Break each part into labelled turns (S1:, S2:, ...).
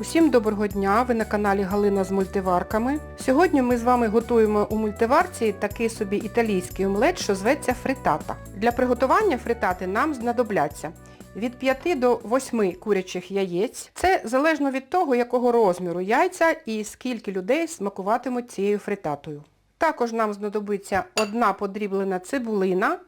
S1: Усім доброго дня! Ви на каналі Галина з мультиварками. Сьогодні ми з вами готуємо у мультиварці такий собі італійський омлет, що зветься фритата. Для приготування фритати нам знадобляться від 5 до 8 курячих яєць. Це залежно від того, якого розміру яйця і скільки людей смакуватимуть цією фритатою. Також нам знадобиться одна подріблена цибулина,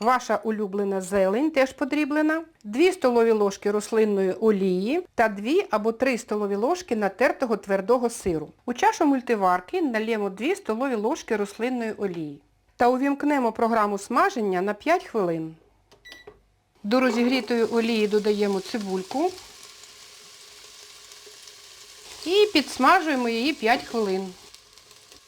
S1: Ваша улюблена зелень теж подріблена, 2 столові ложки рослинної олії та 2 або 3 столові ложки натертого твердого сиру. У чашу мультиварки нальємо 2 столові ложки рослинної олії та увімкнемо програму смаження на 5 хвилин. До розігрітої олії додаємо цибульку і підсмажуємо її 5 хвилин.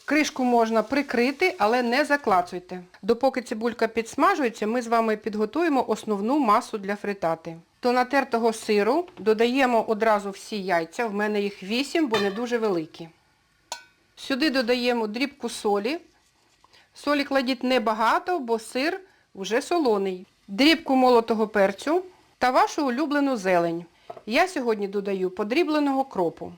S1: Кришку можна прикрити, але не заклацуйте. Допоки цибулька підсмажується, ми з вами підготуємо основну масу для фритати. До натертого сиру додаємо одразу всі яйця, в мене їх 8, бо не дуже великі. Сюди додаємо дрібку солі. Солі кладіть небагато, бо сир вже солоний. Дрібку молотого перцю та вашу улюблену зелень. Я сьогодні додаю подрібленого кропу.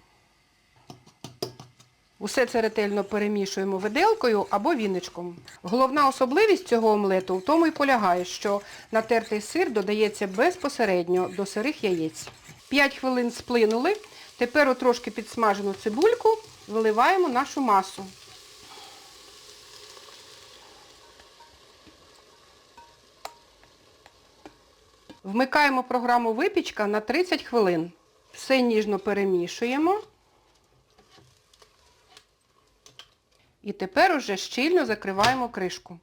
S1: Усе це ретельно перемішуємо виделкою або віничком. Головна особливість цього омлету в тому і полягає, що натертий сир додається безпосередньо до сирих яєць. 5 хвилин сплинули. Тепер у трошки підсмажену цибульку виливаємо нашу масу. Вмикаємо програму випічка на 30 хвилин. Все ніжно перемішуємо. І тепер уже щільно закриваємо кришку.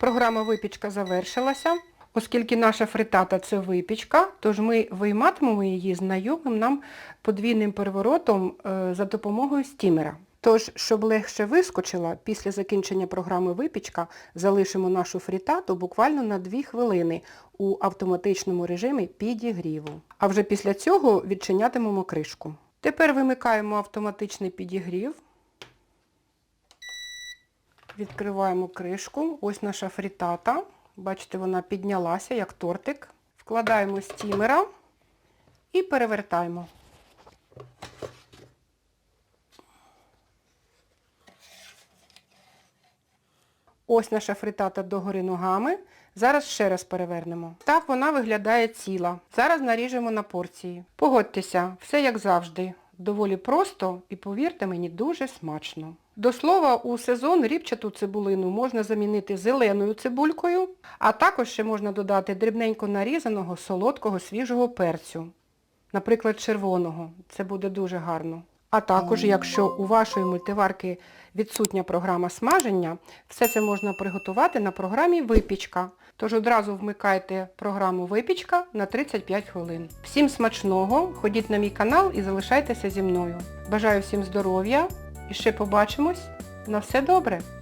S1: Програма випічка завершилася. Оскільки наша фритата це випічка, тож ми вийматимемо її знайомим нам подвійним переворотом е, за допомогою стімера. Тож, щоб легше вискочила, після закінчення програми випічка залишимо нашу фрітату буквально на 2 хвилини у автоматичному режимі підігріву. А вже після цього відчинятимемо кришку. Тепер вимикаємо автоматичний підігрів. Відкриваємо кришку. Ось наша фрітата. Бачите, вона піднялася, як тортик. Вкладаємо стімера і перевертаємо. Ось наша фритата догори ногами. Зараз ще раз перевернемо. Так вона виглядає ціла. Зараз наріжемо на порції. Погодьтеся, все як завжди. Доволі просто і, повірте мені, дуже смачно. До слова, у сезон ріпчату цибулину можна замінити зеленою цибулькою, а також ще можна додати дрібненько нарізаного солодкого свіжого перцю. Наприклад, червоного. Це буде дуже гарно. А також, якщо у вашої мультиварки відсутня програма смаження, все це можна приготувати на програмі випічка. Тож одразу вмикайте програму випічка на 35 хвилин. Всім смачного, ходіть на мій канал і залишайтеся зі мною. Бажаю всім здоров'я і ще побачимось. На все добре!